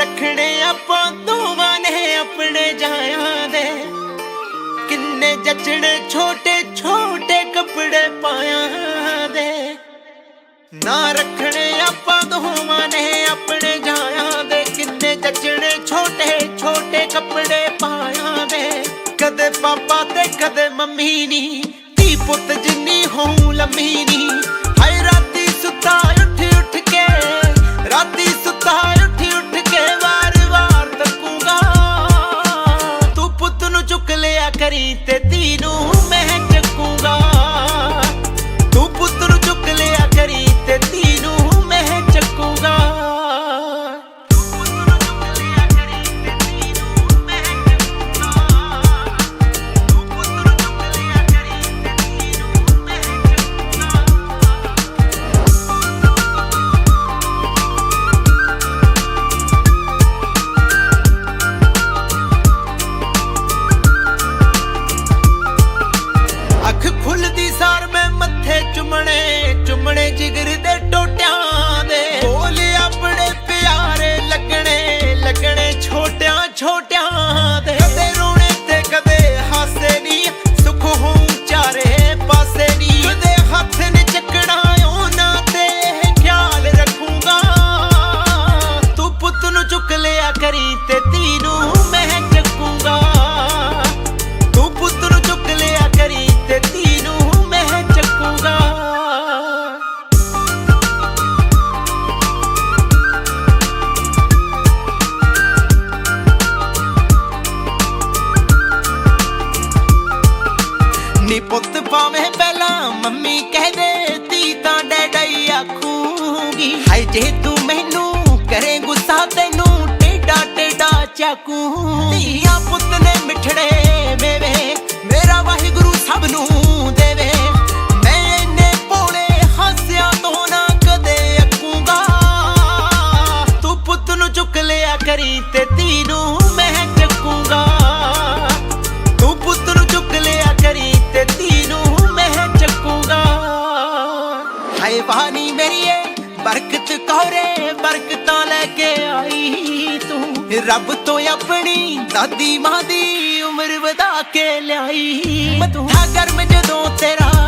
ਰੱਖਣੇ ਆਪਾਂ ਦੋਵਾਂ ਨੇ ਆਪਣੇ ਜਾਇਆਂ ਦੇ। ਕਿੰਨੇ ਜੱਚੜੇ ਛੋਟੇ ਛੋਟੇ ਕੱਪੜੇ ਪਾਇਆ ਦੇ। ਨਾ ਰੱਖਣੇ ਆਪਾਂ ਦੋਵਾਂ ਨੇ ਆਪਣੇ ਜਾਇਆਂ ਦੇ। ਕਿੰਨੇ ਜੱਚੜੇ ਛੋਟੇ ਛੋਟੇ ਕੱਪੜੇ ਪਾਇਆ ਦੇ। ਕਦੇ ਪਾਪਾ ਤੇ ਕਦੇ ਮੰਮੀ ਨਹੀਂ ਧੀ ਪੁੱਤ ਜਿੰਨੀ ਹੋਂ ਲੰਮੀ ਨਹੀਂ ਹਾਏ ਰਾਤੀ ਸੁੱਤਾ ਉੱਠ ਉੱਠ ਕੇ, ਰਾਤੀ ਲਿਆ ਚੁੱਕ ਕਰੀ ਤੇ ਧੀ ਨੂੰ ਮੈਂ ਚੱਕੂਗਾ। ਤੂੰ ਪੁੱਤ ਨੂੰ ਚੁੱਕ ਲਿਆ ਕਰੀ ਤੇ ਧੀ ਨੂੰ ਮੈਂ ਚੱਕੂਗਾ। ਨੀ ਪੁੱਤ ਪਾਵੇਂ ਪਹਿਲਾਂ ਮੰਮੀ ਕਹਦੇ ਤੀ ਤਾਂ ਡੈਡਈ ਆਖੂਗੀ। ਹਾਏ ਜੇ ਤੂੰ ਮੈਨੂੰ ਚਾਕੂ। ਧੀਆ ਪੁੱਤ ਨੇ ਮਿਠੜੇ ਮੇਵੇ, ਮੇਰਾ ਵਾਹਿਗੁਰੂ ਸਭ ਨੂੰ ਦੇਵੇ। ਮੈਂ ਇੰਨੇ ਭੋਲੇ ਹਾਸਿਆਂ ਤੋਂ ਨਾ ਕਦੇ ਅੱਕੂਗਾ। ਤੂੰ ਪੁੱਤ ਨੂੰ ਚੁੱਕ ਲਿਆ ਕਰੀ ਤੇ ਧੀ ਨੂੰ ਮੈਂ ਚੱਕੂਗਾ। ਤੂੰ ਪੁੱਤ ਨੂੰ ਚੁੱਕ ਲਿਆ ਕਰੀ ਤੇ ਧੀ ਨੂੰ ਮੈਂ ਚੱਕੂਗਾ। ਹਾਏ ਮੇਰੀ ਮੇਰੀਏ, ਬਰਕਤ ਕੌਰੇ, ਬਰਕਤਾਂ ਲੈ ਕੇ ਆਈ ਤੂੰ। ਰੱਬ ਤੋਂ ਆਪਣੀ ਦਾਦੀ ਮਾਂ ਦੀ ਉਮਰ ਵਧਾ ਕੇ ਲਿਆਈ। ਮੱਥਾ ਗਰਮ ਜਦੋਂ ਤੇਰਾ